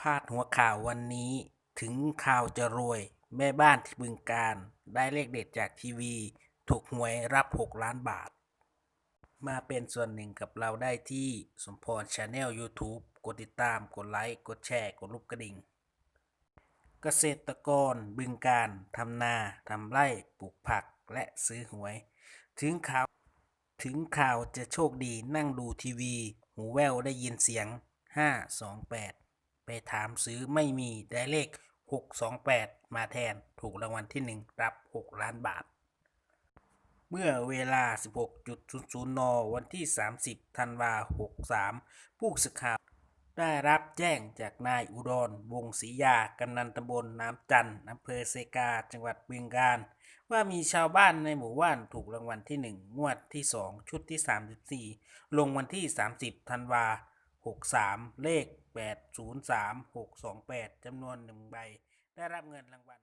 พาดหัวข่าววันนี้ ถึงข่าวจะรวย แม่บ้านที่บึงการ ได้เลขเด็ดจากทีวี ถูกหวยรับ 6 ล้านบาท มาเป็นส่วนหนึ่งกับเราได้ที่สมพรชาแนล YouTube กดติดตามกดไลค์ กดแชร์ กดรูปกระดิ่ง เกษตรกรบึงการทำนาทำไร่ปลูกผักและซื้อหวย ถึงข่าวถึงข่าวจะโชคดีนั่งดูทีวี หูแว่วได้ยินเสียง 528 ไปถามซื้อไม่มีได้เลข 628 มาแทนถูกรางวัลที่ 1 รับ 6 ล้านบาท เมื่อเวลา 16.00 น วันที่ 30 ธันวา 63 ผู้สื่อข่าวได้รับแจ้งจากนายอุดร วงศรียา กำนันตำบลน้ำจันทร์อำเภอเซกา จังหวัดบึงกาฬ ว่ามีชาวบ้านในหมู่บ้านถูกรางวัลที่ 1 งวดที่ 2 ชุดที่ 34 ลงวันที่ 30 ธันวา 63 เลข 803628จำนวน1ใบ ได้รับเงินรางวัล